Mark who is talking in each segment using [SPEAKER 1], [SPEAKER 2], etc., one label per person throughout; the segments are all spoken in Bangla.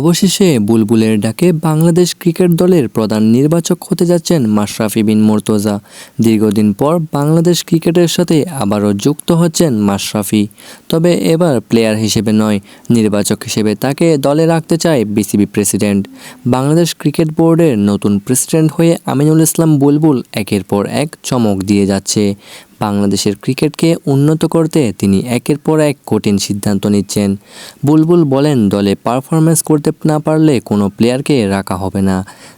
[SPEAKER 1] অবশেষে বুলবুলের ডাকে বাংলাদেশ ক্রিকেট দলের প্রধান নির্বাচক হতে যাচ্ছেন মাশরাফি বিন মোর্তজা। দীর্ঘদিন পর বাংলাদেশ ক্রিকেটের সাথে আবারও যুক্ত হচ্ছেন মাশরাফি। তবে এবার প্লেয়ার হিসেবে নয়, নির্বাচক হিসেবে তাকে দলে রাখতে চায় বিসিবি প্রেসিডেন্ট। বাংলাদেশ ক্রিকেট বোর্ডের নতুন প্রেসিডেন্ট হয়ে আমিনুল ইসলাম বুলবুল একের পর এক চমক দিয়ে যাচ্ছে। বাংলাদেশের ক্রিকেটকে উন্নত করতে তিনি একের পর এক কঠিন সিদ্ধান্ত নিচ্ছেন। বুলবুল বলেন, দলে পারফরমেন্স করতে না পারলে কোনো প্লেয়ারকে রাখা হবে না।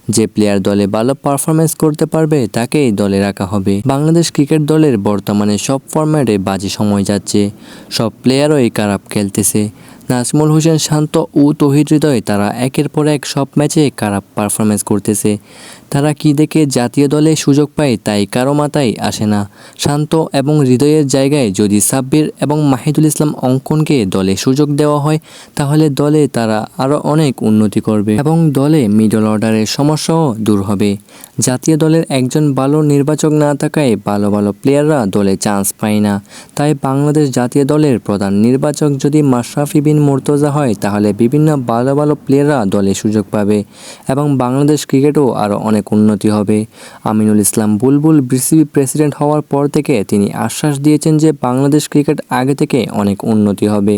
[SPEAKER 1] যে প্লেয়ার দলে ভালো পারফরমেন্স করতে পারবে, তাকেই দলে রাখা হবে। বাংলাদেশ ক্রিকেট দলের বর্তমানে সব ফরম্যাটে বাজে সময় যাচ্ছে। সব প্লেয়ারই খারাপ খেলতেছে। নাজমুল হোসেন শান্ত ও তহিদ হৃদয় তারা একের পর এক সব ম্যাচে খারাপ পারফরমেন্স করতেছে। তারা কি দেখে জাতীয় দলে সুযোগ পায় তাই কারও মাথায় আসে না। শান্ত এবং হৃদয়ের জায়গায় যদি সাব্বির এবং মাহিদুল ইসলাম অঙ্কনকে দলে সুযোগ দেওয়া হয়, তাহলে দলে তারা আরও অনেক উন্নতি করবে এবং দলে মিডল অর্ডারের সমস্যাও দূর হবে। জাতীয় দলের একজন ভালো নির্বাচক না থাকায় ভালো ভালো প্লেয়াররা দলে চান্স পায় না। তাই বাংলাদেশ জাতীয় দলের প্রধান নির্বাচক যদি মাশরাফি বিন মোর্তজা হয়, তাহলে বিভিন্ন ভালো ভালো প্লেয়াররা দলে সুযোগ পাবে এবং বাংলাদেশ ক্রিকেটও আরও অনেক উন্নতি হবে। আমিনুল ইসলাম বুলবুল বিসিবি প্রেসিডেন্ট হওয়ার পর থেকে তিনি আশ্বাস দিয়েছেন যে বাংলাদেশ ক্রিকেট আগে থেকে অনেক উন্নতি হবে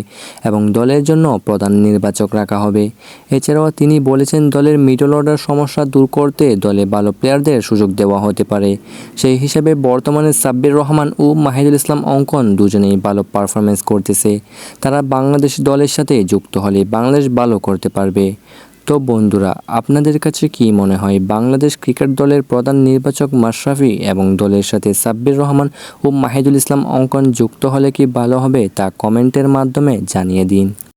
[SPEAKER 1] এবং দলের জন্য প্রধান নির্বাচক রাখা হবে। এছাড়াও তিনি বলেছেন দলের মিডল অর্ডার সমস্যা দূর করতে দলে ভালো প্লেয়ারদের সুযোগ দেওয়া হতে পারে। সেই হিসাবে বর্তমানে সাব্বির রহমান ও মাহিদুল ইসলাম অঙ্কন দুজনেই ভালো পারফরমেন্স করতেছে। তারা বাংলাদেশ দলের সাথে যুক্ত হলে বাংলাদেশ ভালো করতে পারবে। তো বন্ধুরা, আপনাদের কাছে কি মনে হয়? বাংলাদেশ ক্রিকেট দলের প্রধান নির্বাচক মাশরাফি এবং দলের সাথে সাব্বির রহমান ও মাহিদুল ইসলাম অঙ্কন যুক্ত হলে কি ভালো হবে তা কমেন্টের মাধ্যমে জানিয়ে দিন।